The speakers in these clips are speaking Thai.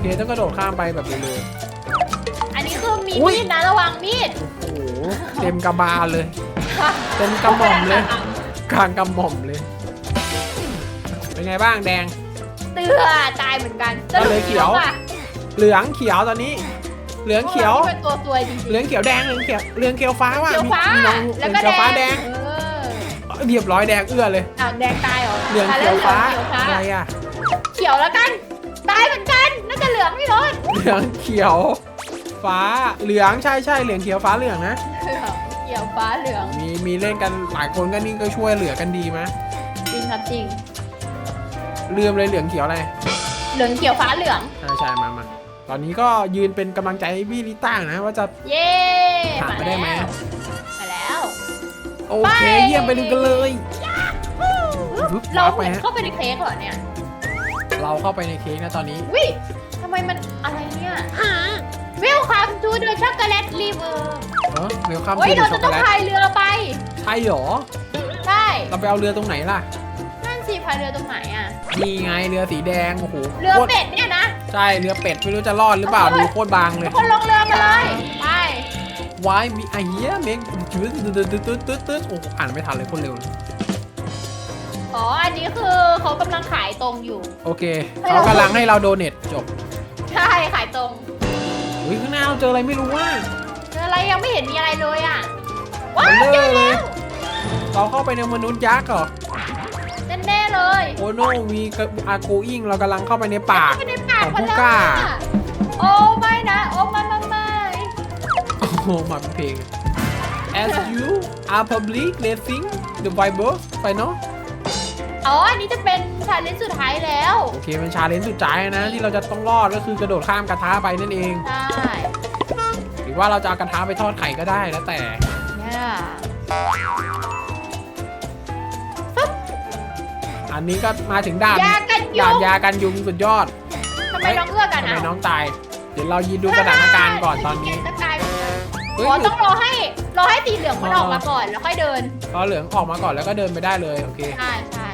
เคต้องกระโดดข้ามไปแบบเร็ว อันนี้คือมีอุ๊ย มีดนะระวังมีดๆโอ้โหเต็มกระบาลเลย เต็มกระหม่อมเลย กลางกระหม่อมเลย เป็นไงบ้างแดง เตือตายเหมือนกันก็เลยเขียวสรุปอะ เหลืองเขียวตอนนี้ เหลืองเขียว พกรานี่เป็นตัวซวยจริงๆเหลืองเขียวแดงเหลืองเขียวเหลืองเขียวฟ้าว่ะเขียวมีฟ้า มีน้องเหแล้วลืองก็เขียวฟ้าแดงเออเรียบร้อยแดงเอื้อเลยอะแดงตายเหรอเหลืองตายเขีแล้ยวฟ้าเหลืองเขียวฟ้าอะไรอะเขียวแล้วกัน ตายเหมือนกัน น่าจะเหลืองไม่รอดเหลืองเขียว ฟ้าเหลืองใช่ใช่เหลืองเขียวฟ้าเหลืองนะ เหลืองเขียวฟ้าเหลือง มีมีเล่นกันหลายคนก็นี่ก็ช่วยเหลือกันดีมะจริงครับจริง ลืมเลยเหลืองเขียวอะไรเหลืองเขียวฟ้าเหลือง ใช่ใช่มามาตอนนี้ก็ยืนเป็นกำลังใจให้พี่ลิต้านะว่าจะ เย้ผ่านไปได้ไหมมาแล้ว โอเคไป เยี่ยมไปดูกันเลยบึ๊บเราว้าไปเห็นฮะเข้าไปในเค้กเหรอเนี่ย เราเข้าไปในเค้กนะตอนนี้ วิทำไมมันอะไรเนี่ย Welcome to the chocolate river เออเวลคัมเฮ้ยทูเราช็จะอกโกต้องแลตพายเรือไป ใช่เหรอ ใช่ เราไปเอาเรือตรงไหนล่ะ นั่นสิพายเรือตรงไหนอะ นี่ไงเรือสีแดง โอ้โหเรือโคตเป็ดเนี่ยนะ ใช่ เรือเป็ด ไม่รู้จะรอดหรือเปล่า ดูโคตรบางเลย คนลงเรือมาเลย ไปวายมีไอเหี้ยเมงจืดตึ๊ดตึ๊ดตึ๊ดตึ๊ดตึ๊ดโอ้โหอ่านไม่ทันเลยโคตรเร็วเลย อ๋อ อันนี้คือเขากำลังขายตรงอยู่ โอเคเขากำลังให้เราโดเนทจบใช่ ขายตรงอุ้ยข้างหน้าเราเจออะไรไม่รู้ว่าเจออะไรยังไม่เห็นมีอะไรเลยอะ ว้าเบลเจออเลแล้ยวเราเข้าไปในมนุษย์ยักษ์เหรอแน่ๆเลย โอโนมีอาโกอิงเรากำลังเข้าไปในป่าไม่ได้ปากของมันผู้แล้วกล้าอะโอ้ไม่นะ โอ้ไม่ไม่ไม่โอ้โหมาเป็นเพลง As you are public racing the Bible ไปเนาะ อ๋อ อันนี้จะเป็นชาเลนจ์สุดท้ายแล้ว โอเคเป็นชาเลนจ์สุดท้ายนะที่เราจะต้องรอดก็คือกระโดดข้ามกระทะไปนั่นเอง ใช่หรือว่าเราจะเอากระทะไปทอดไข่ก็ได้แล้วแต่เนี่ยอันนี้ก็มาถึงด่านยากันยุด่านงยากันยุงสุดยอดทำไมน้องเอื้อกันทำไมอะน้องตาย เดี๋ยวเรายืนดูสถานการณ์ก่อนตอนนี้จะตายเหมือนกันเฮ้ยอ๋อต้องรอให้รอให้สีเหลืองมันออกมาก่อนแล้วค่อยเดินพอเหลืองออกมาก่อนแล้วก็เดินไปได้เลยโอเค ใช่ใช่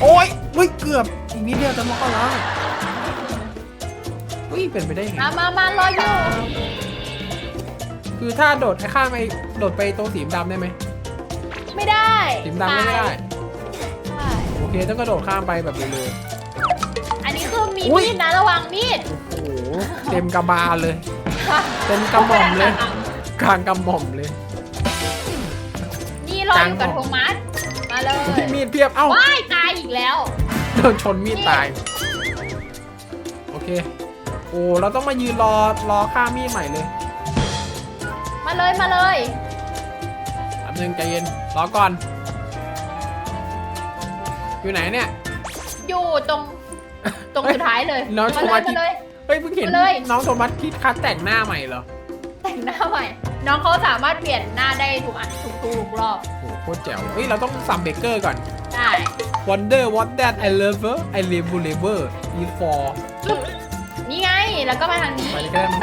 โอ้ยเฮ้ยเกือบอีกนิดเดียวจะรอดแล้วเฮ้ยเป็นไปได้ยังไง มามามารออยู่คือถ้าโดดข้ามไปโดดไปตรงสีดำได้ไหมไม่ได้สีดำไม่ได้ใช่โอเคต้องกระโดดข้ามไปแบบเร็ว อันนี้คือมีอุ๊ย มีดนะระวังมีดๆโอ้โหเต็มกระบาลเลยเต็มกระหม่อมเลย กลางกระหม่อมเลย นี่รออยู่กับโทมัสมาเลยอุ๊ยมีดเพียบเอ้าว้ายตายอี กแล้ว โดนชนมีดตาย โอเค โอ้เราต้องมายืนรอรอข้ามมีดใหม่เลยมาเลยมาเลย แป๊บนึงใจเย็นรอก่อน อยู่ไหนเนี่ย อยู่ตรง ตรงสุดท้ายเลยน้องมาโทเลมัยสมาเลย เฮ้ยเพิ่งเห็นมาเลย น้องโทมัสคิดคัดแต่งหน้าใหม่เหรอ แต่งหน้าใหม่ น้องเขาสามารถเปลี่ยนหน้าได้ทุกอันทุกทุกรอบโอ้โหโคตรแจ๋วเฮ้ย เราต้องสับเบเกอร์ก่อน ได้ Wonder what that I love her I love you lover is for นี่ไงแล้วก็มาทางนี้ไปเลยก็ได้มั้ง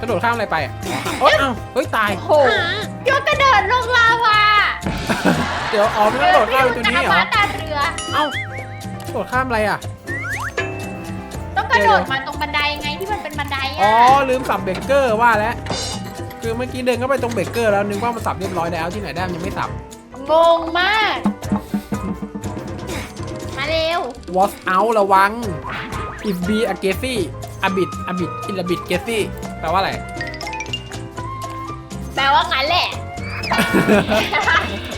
กระโดดข้ามอะไรไปอะอ๋อเอ้ยเอ้าเฮ้ยตาย โอ้โหยกกระเดิดลงลาวาเดี๋ยวอ๋อไม่ต้องกระโดดข้ามไปตัวนี้เหรอฟ้าตาเรือ เอ้ากระโดดข้ามอะไรอะ ต้องกระโดดมาตรงบันไดไงที่มันเป็นบันไดอ๋อ อะลืมสับเบเกอร์ว่าแล้ว คือเมื่อกี้เดินเข้าไปตรงเบเกอร์แล้วนึกว่ามันสับเรียบร้อยแล้วที่ไหนได้มันยังไม่สับ งงมาก มาเร็ว watch out ระวัง if be a g a z y a bit a bit in a bit g a z y แปลว่าอะไร แปลว่างั้นแหละ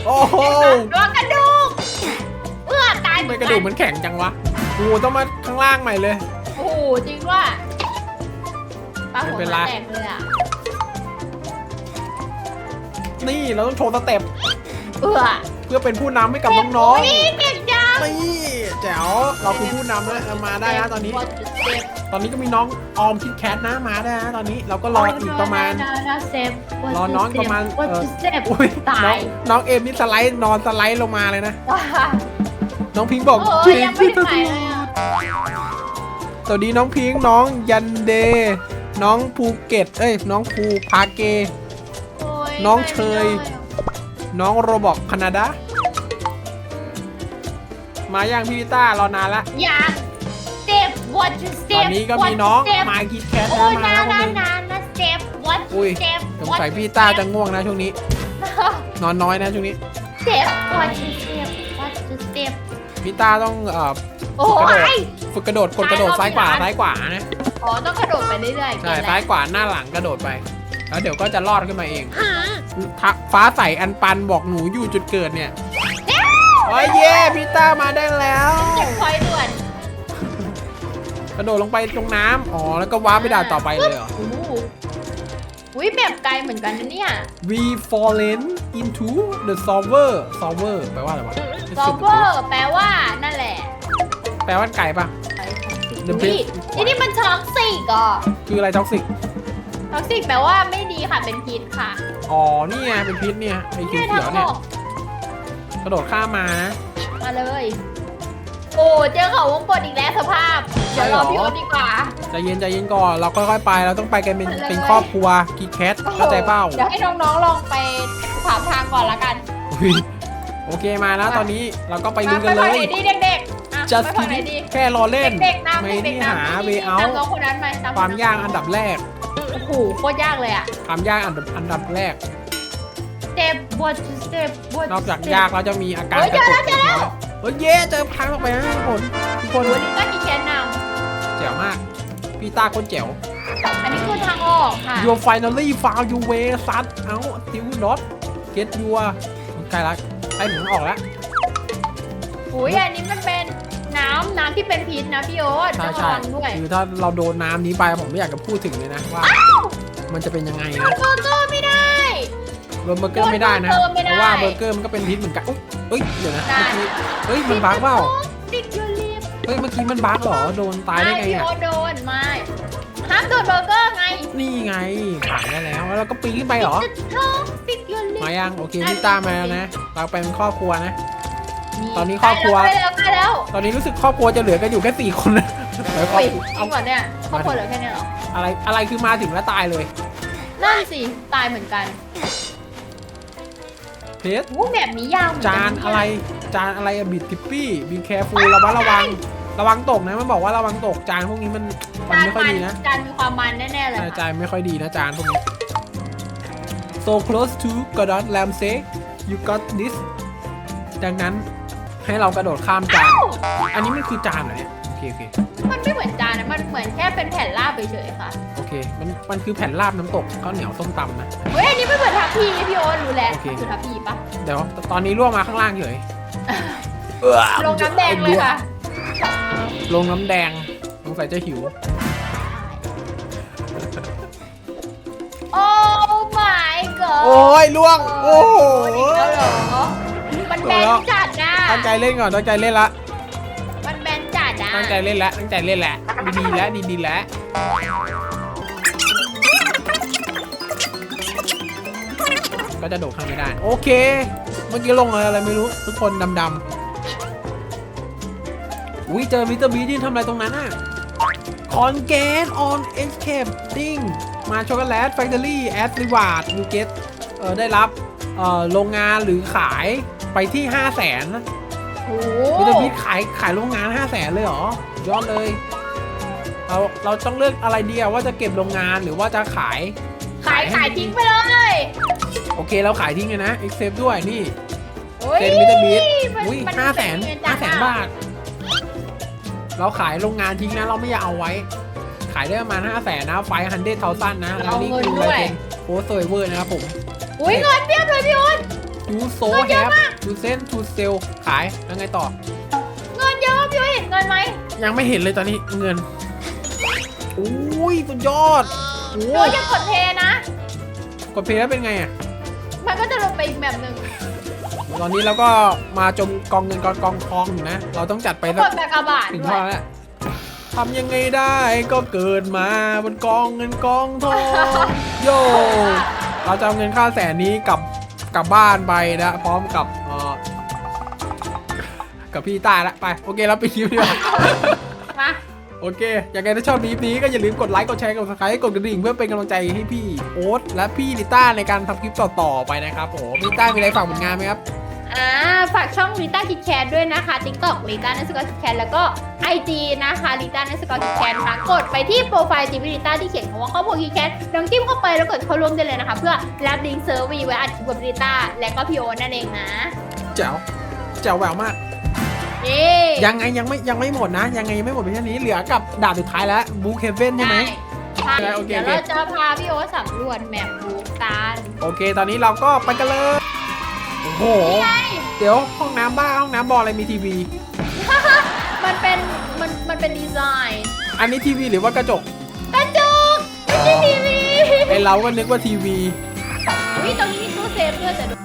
โอ้โหระวังกระดูกเอื้อตายทำไมกระดูกมันแข็งจังวะกูต้องมาข้างล่างใหม่เลย โอ้โหจริงว่าปลาหัวไม่เป็นหไรมาแตกเลยอะ นี่เราต้องโชว์สเต็ปเอื้อเพื่อเป็นผู้นำให้กับน้องโยเก่งจังๆนี่แจ๋วเราคือผู้นำนะเอามาได้นะตอนนี้เซฟตอนนี้ก็มีน้องออมคิดแคทนะมาได้นะตอนนี้เราก็รออีกประมาณ เซฟรอน้องประมาณว่าเอ่อจะเซฟอุ้ยตายน้องน้องเอมนี่สไลด์นอนสไลด์ลงมาเลยนะว้าน้องพิงค์บอกโอ้ยยังไม่ถึงไหนเลยอะสวัสดีน้องพิงค์น้องยันเดย์น้องภูเก็ต เอ้ยน้องภูพาเกโอ้ย น้องเชย น้องโรบอกคานาดามาย่างพี่วิต้ารอนานละ อยากเจ็บ what to ต step อนนี้ก็มี what to น้อง step มาคิดแคทโอ้นะยมานาแล้วคนนาหนึงนานา step what to อุ้ย step สง what สัย to พี่ต้า step จะง่วงนะช่วงนี้ นอนน้อยนะช่วงนี้ step what to step what to step พี่ต้าต้องเอ่อ โอ้ฝึกกระโดดยฝึกกระโดดกดกระโดดซ้าซ้ายยขวาขวาซ้ายขวานะ อ๋อ ต้องกระโดดไปเรื่อยๆใช่เก่งซ้าแล้ยวขวาหน้าหลังกระโดดไป แล้วเดี๋ยวก็จะรอดขึ้นมาเองทะฟ้าใสอันปันบอกหนูอยู่จุดเกิดเนี่ยโอ้ยเย่พี่ต้ามาได้แล้วเก็บคอยด่วนกระโดดลงไปตรงน้ำอ๋อแล้วก็ว้าร์ปไปด่านต่อไปเลยเหรอโอ้โหอุ้ยแบบไกลเหมือนกันนะเนี่ย We fallen into the solver solver แปลว่าอะไรวะซอฟเวอร์แปลว่านั่นแหละ แปลว่าไก่ปะ The อุ้ย best นี่นี่มันท็อกซิกอะคืออะไรท็อกซิก ท็อกซิกแปลว่าไม่ดีค่ะเป็นพิษค่ะอ๋อนี่ไงเป็นพิษเนี่ยไอ้เขีนี่ยวทางๆอเนี่ยอกกระโดดข้ามมานะ มาเลย โอ้เจอเขาวงกดอีกแล้วสภาพ เดี๋ยวรอพี่โอ๊ตดีกว่า ใจเย็นใจเย็นก่อนเราค่อยๆไปเราต้องไปกันเป็นไปเลยเป็นครอบครัวกีแคทเข้าใจเป้าเดี๋ยวให้น้องๆลองไปถามทางก่อนละกันอุ๊ยโอเคมาแล้วตอนนี้เราก็ไปลุยกันเลไปยฝั่งไหนดีเด็กๆอะ just ไปฝั่งไหน kidding ดีแค่รอเล่นเด็กๆนำไม่เด็ที่กๆหานำ way นี่ out ตามน้องคนนั้นไหมตความยากอันดับแรก โอ้โหโคตรยากเลยอะความยากอันดับอันดับแรก step what to step what นอกจาก step ยากเราจะมีอาการเฮ้ยกระตุกเจอแล้วเล็กน้อยเฮ้ยเย้เจอพังออกไปนะทุกคนทุกคนโอ้ยนี่ก็กี่แคนนแจ๋วมาก พี่ต้าคนแจ๋วำอันนี้คือทางออกค่ะ You finally found your way son out still not get your ใกล้ละใกล้ถึงออกแล้ว อุ้ยอันนี้มันเป็ นน้ำน้ำที่เป็นพิษนะพี่โอ๊ตใช่ต้องระใช่วังด้วยคือถ้าเราโดนน้ำนี้ไปผมไม่อยากจะพูดถึงเลยนะว่า มันจะเป็นยังไงโดนะนเบอร์เกอร์ไม่ได้โดนเบอร์เกอร์ไม่ได้นะโดนเบอร์เกอร์ไม่ได้เพราะว่าเบอร์เกอร์มันก็เป็นพิษเหมือนกันอุ๊ยเอ้ยเดี๋ยวนะได้ เมื่อกี้เฮ้ยมันบั๊กเปล่าติดยูรีบเฮ้ยเมื่อกี้มันบั๊กเหรอโดนตายได้ไงพี่อะโอ๊ตโดนไม่ห้ามโดนเบอร์เกอร์ไงนี่ไงผ่านได้แล้วแล้วเราก็ปีนขึ้นไปเหรอ ติดท้องติดยูรีบ มายังโอเคพี่ต้ามาแล้วนะ เราไปเป็นครอบครัวนะ ตอนนี้ครอบครัวใกล้แล้วใกล้แล้วตอนนี้รู้สึกครอบครัวจะเหลือกันอยู่แค่สี่คนนะไปครอบอุ้ยครัวจริเอางเหรอเนี่ยครอบครัวเหลือแค่เนี้ยเหรอ อะไรอะไรคือมาถึงแล้วตายเลยนั่นสิ ตายเหมือนกันเพชรโอ้แบบนี้ยาวเหมือนกัจานอะไรจานอะไรบิดทิปปี้บีแคร์ฟูระมัดระวังระวังตกนะมันบอกว่าระวังตกจานพวกนี้มันมันจานไม่ค่อยมันดีนะจานมีความมันแน่ๆเลยใช่ค่ะจานไม่ค่อยดีนะจานพวกนี้ so close to Gordon Ramsay you got this ดังนั้น ให้เรากระโดดข้ามจาน อันนี้มันคือจานเหรอเนี่ยโอเคโอเคมันไม่เหมือนจานนะมันเหมือนแค่เป็นแผ่นราบเฉยๆค่ะ โอเค มันมันคือแผ่นราบน้ำตกข้าวเหนียวส้มตำนะ เฮ้ยอันนี้ไม่เหมือนทัพพีพี่โอ๊ตรู้แล้วโอเค คือทัพพีปะเดี๋ยวตอนนี้ล่วงมาข้างล่างเฉยลงน้ำแดงเลยค่ะลงน้ำแดงสงสัยจะหิว โอ้ my god โอ้ยล่วง โอ้โหอีกแล้วเหรอมันแบนจัดนะ ตั้งใจเล่นก่อนตั้งใจเล่นละมันแบนจัดนะตั้งใจเล่นแล้วตั้งใจเล่นแล้วดีๆแล้วดีๆแล้วก็จะโดดข้ามไม่ได้ โอเค เมื่อกี้ลงอะไรไม่รู้ ทุกคนดำๆอุ้ยเจอมิสเตอร์บีที่ทำอะไรตรงนั้นอะคอนเกตออนเอ็กเคปติ้งมาช็อกโกแลตแฟคทอรี่แอดริวาร์ดยูเกตเออได้รับเอ่อโรงงานหรือขายไปที่ 5 0 0แสน โอ้มิสเตอร์บีขายขายโรงงาน5 0 0แสนเลยเหรอยอดเลย เราเราต้องเลือกอะไรดีอะว่าจะเก็บโรงงานหรือว่าจะขาย ขายขายทิ้งไปเลยโอเคเราขายทิ้งเลยนะเอ็กเซปด้วยนี่ โอ้ยเซ็นมิสเตอร์บีท มันอุ้ยมันห้าแสนเป็เงิห้าแสนจ้งบาท เราขายโรงงานทิ้งนะ เราไม่อยากเอาไว้ ขายได้ประมาณห้าแสนนะ ไฟฮันเดเทาสั้นนะแล้วนี่คืออะไรเป็นโพสเซอร์เวอร์นะครับผม อุ้ยเงินเพียบเลยพี่โอ๊ต ยูโซเงินแฮเยอะปมากยูเซนทูเซลขายแล้วไงต่อ เงินเยอะพี่โอ๊ตเห็นเงินไหมยังไม่เห็นเลยตอนนี้เงินอุ้ยสุดยอดโอ้โอ้ยยังกดเทนะ กดเพลย์แล้วเป็นไงอะมันก็จะลงไปอีกแบบหนึ่งตอนนี้เราก็มาจมกองเงินกองกองทองอยู่นะ เราต้องจัดไปกสักดแบบกระบาดถึงด้พวอยแล้วทำยังไงได้ก็เกิดมาบนกองเงินกองทองโยเราจะเอาเงินค่าแสนนี้กลับ กลับบ้านไปนะพร้อมกับเอ่อกับพี่ตาละไปโอเคเราไปคลิปดีกว่า มาโอเคยังไงถ้าชอบคลิปนี้ก็อย่าลืมกดไลค์ กดแชร์ กด subscribe กดกระดิ่งเพื่อเป็นกำลังใจให้พี่โอ๊ตและพี่ลิต้าในการทำคลิปต่อๆไปนะครับโอ้พี่ลิต้ามีอะไรฝากผลงานไหมครับ อ่าฝากช่องลิต้าคิดแคนด้วยนะคะ TikTok ลิต้าในสกอร์คิดแคนแล้วก็ IG นะคะลิต้าในสกอร์คิดแคนนะคะกดไปที่โปรไฟล์จิมลิต้าที่เขียนคำว่าครอบครัวคิดแคนลองจิ้มเข้าไปแล้วกดเข้าร่วมได้เลยนะคะ เพื่อรับลิงก์เซิร์ฟวีไว้อัดคลิปกับลิต้าและก็พี่โอตนั่นเองนะแจ๋วแจ๋วแหววมาก เย้ยังไงยังไม่ยังไม่หมดนะ ยังไงยังไม่หมดเพียงเท่านี้เหลือกับด่านสุดท้ายแล้วบูเคเว่นใช่ไหมใช่โอเค เดี๋ยวโอเคเราจะพาพี่โอตสำรวจแมปบูกัน โอเค ตอนนี้เราก็ไปกันเลยโอ้โหนี่ไง เดี๋ยวห้องน้ำบ้าห้องน้ำบอลอะไรมีทีวี มันเป็นมันมันเป็นดีไซน์อันนี้ทีวีหรือว่ากระจกกระจกไม่ใช่ทีวีไอเราก็นึกว่าทีวี วิตรงนี้มีตู้เซฟด้วยแต่ดู